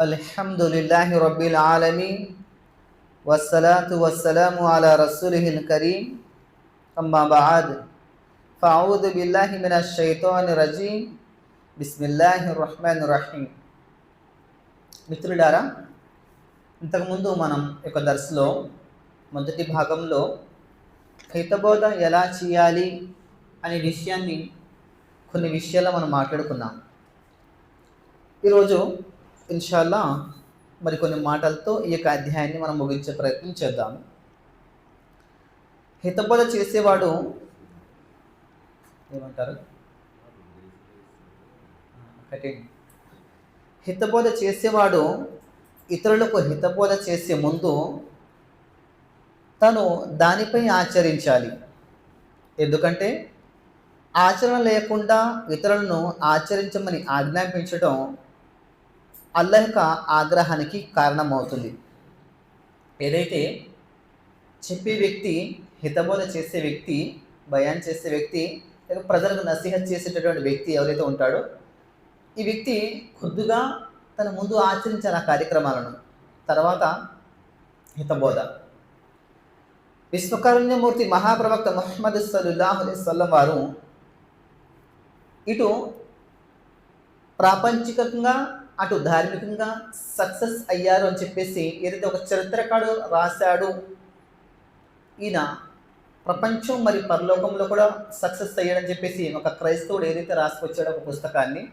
الحمد لله رب العالمين والصلاة والسلام على رسوله الكريم أما بعد فأعوذ بالله من الشيطان الرجيم بسم الله الرحمن الرحيم మిత్రులారా ఇంతకుముందు మనం యొక్క దర్శలో మొదటి భాగంలో హితబోధ ఎలా చేయాలి అనే విషయాన్ని కొన్ని విషయాలు మనం మాట్లాడుకున్నాం ఈరోజు ఇన్షాల్లా మరి కొన్ని మాటలతో ఈ యొక్క అధ్యాయాన్ని మనం ముగించే ప్రయత్నం చేద్దాము. హితబోధ చేసేవాడు ఏమంటారు? ఒకటి హితబోధ చేసేవాడు ఇతరులకు హితబోధ చేసే ముందు తను దానిపై ఆచరించాలి. ఎందుకంటే ఆచరణ లేకుండా ఇతరులను ఆచరించమని ఆజ్ఞాపించడం అల్లాహ్ యొక్క ఆగ్రహానికి కారణమవుతుంది. ఏదైతే చెప్పే వ్యక్తి హితబోధ చేసే వ్యక్తి భయాన్ చేసే వ్యక్తి లేక ప్రజలకు నసీహత్ చేసేటటువంటి వ్యక్తి ఎవరైతే ఉంటాడో ఈ వ్యక్తి ఖుద్దుగా తన ముందు ఆచరించాలి ఆ కార్యక్రమాలను. తర్వాత హితబోధ. విశ్వకరుణ్యమూర్తి మహాప్రవక్త ముహమ్మద్ సల్లాహ్ అలైస్లం వారు ఇటు ప్రాపంచికంగా అటు ధార్మికంగా సక్సెస్ అయ్యారు అని చెప్పేసి ఏదైతే ఒక చరిత్రకాడు రాశాడు ఈయన ప్రపంచం మరి పరలోకంలో కూడా సక్సెస్ అయ్యాడని చెప్పేసి ఒక క్రైస్తవుడు ఏదైతే రాసుకొచ్చాడో ఒక పుస్తకాన్ని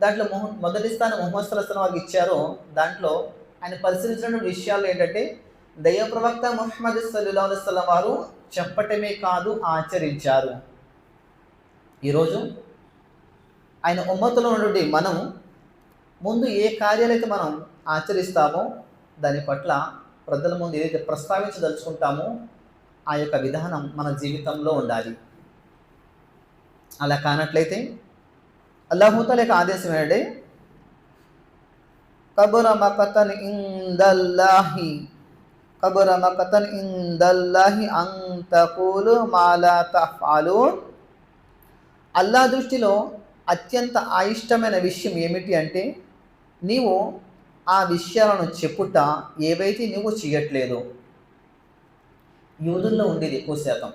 దాంట్లో మొహ మొదటి స్థానం మొహమ్మద్ సల్లాహం వారికి ఇచ్చారో. దాంట్లో ఆయన పరిశీలించిన విషయాలు ఏంటంటే దైవ ప్రవక్త ముహమ్మద్ సల్లా అలైస్లం వారు చెప్పటమే కాదు ఆచరించారు. ఈరోజు ఆయన ఉమ్మతులో నుండి మనం ముందు ఏ కార్యాలైతే మనం ఆచరిస్తామో దాని పట్ల ప్రజల ముందు ఏదైతే ప్రస్తావించదలుచుకుంటామో ఆ యొక్క విధానం మన జీవితంలో ఉండాలి. అలా కానట్లయితే అల్లాహూతల యొక్క ఆదేశం ఏంటంటే కబుర మకతన్ ఇందల్లాహి కబుర మకతన్ ఇందల్లాహి అంతకూలు మాలా తఫాలు అల్లా దృష్టిలో అత్యంత అయిష్టమైన విషయం ఏమిటి అంటే నీవు ఆ విషయాలను చెప్పుట ఏవైతే నువ్వు చేయట్లేదు యూదుల్లో ఉండేది ఎక్కువ శాతం.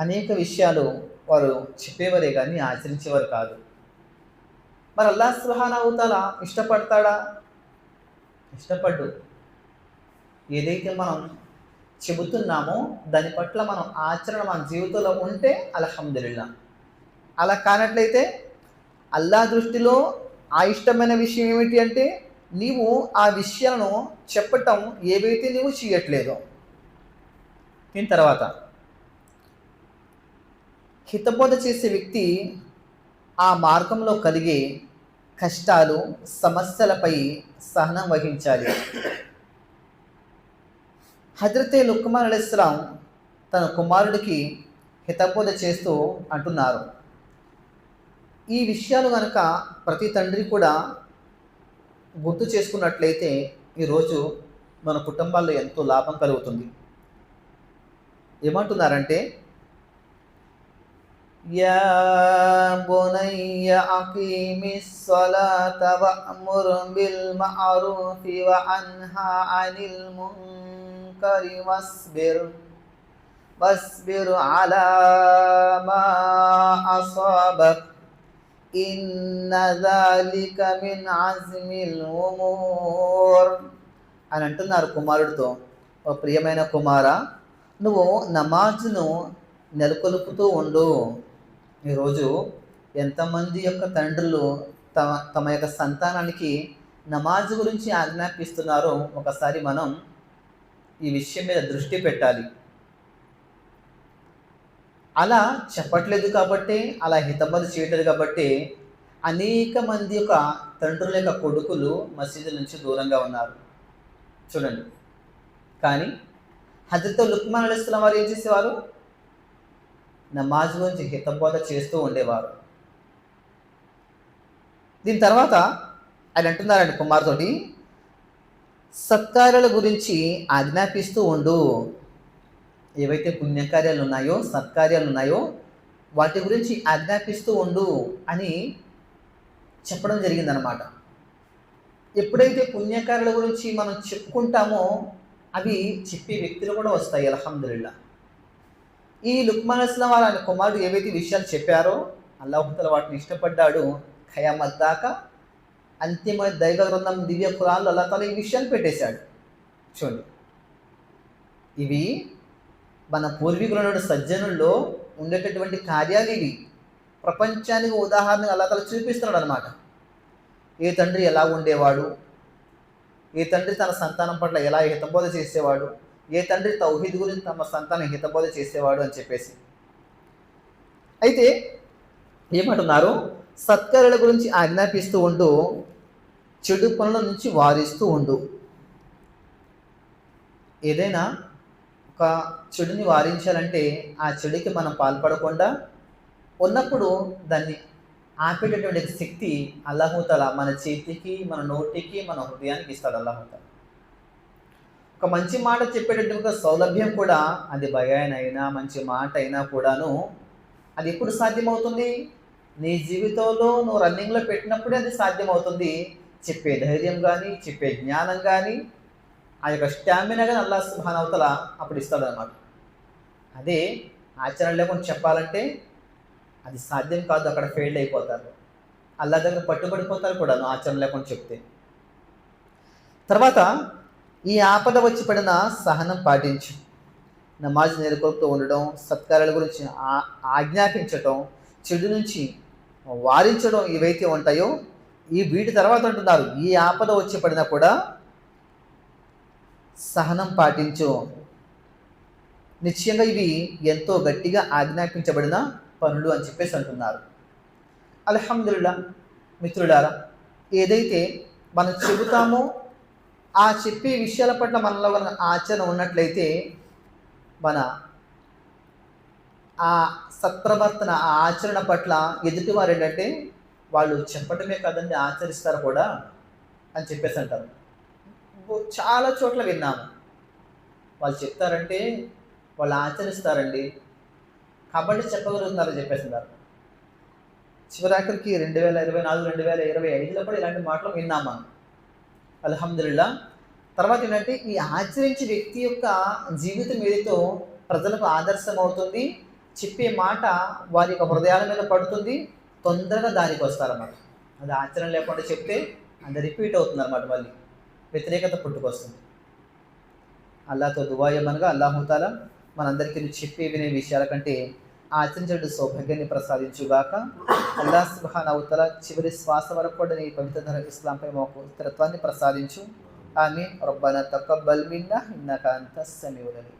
అనేక విషయాలు వారు చెప్పేవారే కానీ ఆచరించేవారు కాదు. మరి అల్లా సుహాన్ అవుతాలా ఇష్టపడతాడా? ఇష్టపడ్డు. ఏదైతే మనం చెబుతున్నామో దాని పట్ల మనం ఆచరణ మన జీవితంలో ఉంటే అలహమ్దుల్లా అలా కానట్లయితే అల్లా దృష్టిలో ఆ ఇష్టమైన విషయం ఏమిటి అంటే నీవు ఆ విషయాలను చెప్పటం ఏవైతే నీవు చేయట్లేదో. దీని తర్వాత హితబోధ చేసే వ్యక్తి ఆ మార్గంలో కలిగే కష్టాలు సమస్యలపై సహనం వహించాలి. హజరతే లుక్మాన్ అలీస్లాం తన కుమారుడికి హితబోధ చేస్తూ అంటున్నారు. ఈ విషయాలు కనుక ప్రతి తండ్రి కూడా గుర్తు చేసుకున్నట్లయితే ఈరోజు మన కుటుంబాల్లో ఎంతో లాభం కలుగుతుంది. ఏమంటున్నారంటే యా బునయ్య అకీమిస్ సలాత వఅముర్ బిల్ మఅరూఫి వ అన్హా అనిల్ మున్కరి వస్బిర్ వస్బిర్ అలా మా అసాబక్ ఇన్న దాలిక మిన్ అజ్మిల్ ఉమూర్ అని అంటున్నారు కుమారుడితో. ఓ ప్రియమైన కుమారా నువ్వు నమాజ్ను నెలకొల్పుతూ ఉండు. ఈరోజు ఎంతమంది యొక్క తండ్రులు తమ తమ యొక్క సంతానానికి నమాజ్ గురించి ఆజ్ఞాపిస్తున్నారో ఒకసారి మనం ఈ విషయం మీద దృష్టి పెట్టాలి. అలా చెప్పట్లేదు కాబట్టి అలా హితబలు చేయట్లేదు కాబట్టి అనేక మంది యొక్క తండ్రుల యొక్క కొడుకులు మసీదు నుంచి దూరంగా ఉన్నారు. చూడండి. కానీ హజరత్ లుక్మాన్ అలీస్లాం వారు ఏం చేసేవారు? నమాజ్ గురించి హితబోధ చేస్తూ ఉండేవారు. దీని తర్వాత ఆయన అంటున్నారండి కుమార్తోటి సత్కార్యాల గురించి ఆజ్ఞాపిస్తూ ఉండు. ఏవైతే పుణ్యకార్యాలు ఉన్నాయో సత్కార్యాలు ఉన్నాయో వాటి గురించి ఆజ్ఞాపిస్తూ ఉండు అని చెప్పడం జరిగిందనమాట ఎప్పుడైతే పుణ్యకారుల గురించి మనం చెప్పుకుంటామో అవి చెప్పే వ్యక్తులు కూడా వస్తాయి అలహమ్దుల్లా ఈ లుక్మాన్ అస్లాం వారు కుమారుడు ఏవైతే విషయాలు చెప్పారో అల్లాహుతల వాటిని ఇష్టపడ్డాడు ఖయామత్ దాకా అంతిమ దైవ గ్రంథం దివ్య కురాల్లో అల్లా తల ఈ విషయాలు పెట్టేశాడు. చూడండి. ఇవి మన పూర్వీకుల సజ్జనుల్లో ఉండేటటువంటి కార్యాలు ఇవి ప్రపంచానికి ఉదాహరణగా అలా తల చూపిస్తున్నాడు అనమాట ఏ తండ్రి ఎలా ఉండేవాడు? ఏ తండ్రి తన సంతానం పట్ల ఎలా హితబోధ చేసేవాడు? ఏ తండ్రి తౌహీద్ గురించి తమ సంతానం హితబోధ చేసేవాడు అని చెప్పేసి. అయితే ఏమంటున్నారు? సత్కారుల గురించి ఆజ్ఞాపిస్తూ ఉండు చెడు పనుల నుంచి వారిస్తూ ఉండు. ఏదైనా ఒక చెడుని వారించాలంటే ఆ చెడుకి మనం పాల్పడకుండా ఉన్నప్పుడు దాన్ని ఆపేటటువంటి శక్తి అల్లహూతల మన చేతికి మన నోటికి మన హృదయానికి ఇస్తాడు అల్లహూతల. ఒక మంచి మాట చెప్పేటటువంటి ఒక సౌలభ్యం కూడా అది భయానైనా మంచి మాట అయినా కూడాను అది ఎప్పుడు సాధ్యమవుతుంది? నీ జీవితంలో నువ్వు రన్నింగ్లో పెట్టినప్పుడే అది సాధ్యమవుతుంది. చెప్పే ధైర్యం కానీ చెప్పే జ్ఞానం కానీ ఆ యొక్క స్టామినా కానీ అల్లా సుహాన్ అవతల అప్పుడు ఇస్తాడు అనమాట అదే ఆచరణ లేకుండా చెప్పాలంటే అది సాధ్యం కాదు అక్కడ ఫెయిల్ అయిపోతారు. అల్లా దగ్గర పట్టుబడిపోతారు కూడా ఆచరణ లేకుండా చెప్తే. తర్వాత ఈ ఆపద వచ్చి పడిన సహనం పాటించు. నమాజ్ నేర్కొలుపుతూ ఉండడం సత్కారాల గురించి ఆజ్ఞాపించటం చెడు నుంచి వారించడం ఏవైతే ఉంటాయో ఈ వీటి తర్వాత అంటున్నారు. ఈ ఆపద వచ్చి పడినా కూడా సహనం పాటించు. నిశ్చయంగా ఇవి ఎంతో గట్టిగా ఆజ్ఞాపించబడిన పనులు అని చెప్పేసి అంటున్నారు. అల్హమ్దుల్లా మిత్రులారా ఏదైతే మనం చెబుతామో ఆ చెప్పే విషయాల పట్ల మనలో కనుక ఆచరణ ఉన్నట్లయితే మన ఆ సత్ప్రవర్తన ఆ ఆచరణ పట్ల ఎదుటివారు ఏంటంటే వాళ్ళు చెప్పటమే కాదండి ఆచరిస్తారు కూడా అని చెప్పేసి అంటారు. చాలా చోట్ల విన్నాము వాళ్ళు చెప్తారంటే వాళ్ళు ఆచరిస్తారండి. కాబట్టి చెప్పగలుగుతున్నారని చెప్పేస్తున్నారు. చివరాఖరికి రెండు వేల ఇరవై నాలుగు రెండు వేల ఇరవై ఐదులో కూడా ఇలాంటి మాటలు విన్నాం మనం. అల్హమ్దుల్లా తర్వాత ఏంటంటే ఈ ఆచరించే వ్యక్తి యొక్క జీవితం ఏదైతే ప్రజలకు ఆదర్శం అవుతుంది చెప్పే మాట వారి యొక్క హృదయాల మీద పడుతుంది తొందరగా దానికి వస్తారన్నమాట. అది ఆచరణ లేకుండా చెప్తే అది రిపీట్ అవుతుంది అనమాట మళ్ళీ. వ్యతిరేకత పుట్టుకొస్తుంది. అల్లాతో దువాయమనగా అల్లాహుతాల మనందరికీ చెప్పి వినే విషయాల కంటే ఆచరించడు సౌభాగ్యాన్ని ప్రసాదించుగాక. అల్లా సుబాన్ అవతల చివరి శ్వాస వరకు కూడా నీ పవిత్ర ధర ఇస్లాంపై మాకు స్థిరత్వాన్ని ప్రసాదించు. ఆమె రబ్బన తక్కువ మిన్నా ఇన్నక అంత సమీవులని